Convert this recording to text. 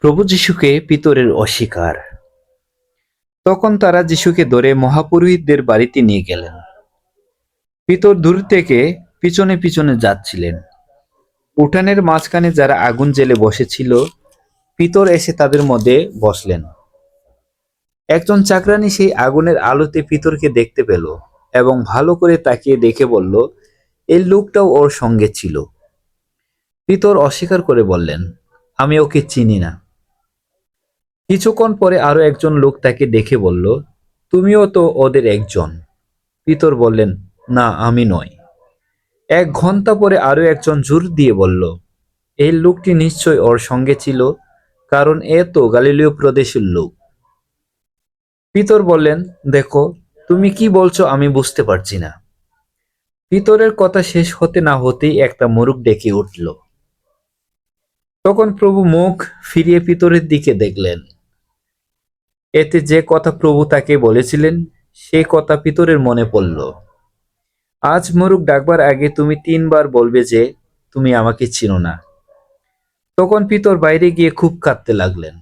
প্রভু যিশুকে পিতরের অস্বীকার। তখন তারা যিশুকে ধরে মহাপুরোহিতদের বাড়িতে নিয়ে গেলেন। পিতর দূর থেকে পিছনে পিছনে যাচ্ছিলেন। উঠানের মাঝখানে যারা আগুন জেলে বসেছিল, পিতর এসে তাদের মধ্যে বসলেন। একজন চাকরানি সেই আগুনের আলোতে পিতরকে দেখতে পেল এবং ভালো করে তাকিয়ে দেখে বলল, এই লোকটাও ওর সঙ্গে ছিল। পিতর অস্বীকার করে বললেন, আমি ওকে চিনি না। কিছুক্ষণ পরে আরও একজন লোক তাকে দেখে বলল, তুমিও তো ওদের একজন। পিতর বললেন, না, আমি নয় এক ঘণ্টা পরে আরও একজন জোর দিয়ে বলল, এই লোকটি নিশ্চয় ওর সঙ্গে ছিল, কারণ এ তো গালিলীয় প্রদেশের লোক। পিতর বললেন, দেখো, তুমি কি বলছো আমি বুঝতে পারছি না। পিতরের কথা শেষ হতে না হতেই একটা মোরগ ডেকে উঠল। তখন প্রভু মুখ ফিরিয়ে পিতরের দিকে দেখলেন। এতে যে কথা প্রভু তাকে বলেছিলেন, সে কথা পিতরের মনে পড়ল। আজ মরুক ডাকবার আগে তুমি তিনবার বলবে যে, তুমি আমাকে চিনো না। তখন পিতর বাইরে গিয়ে খুব কাঁদতে লাগলেন।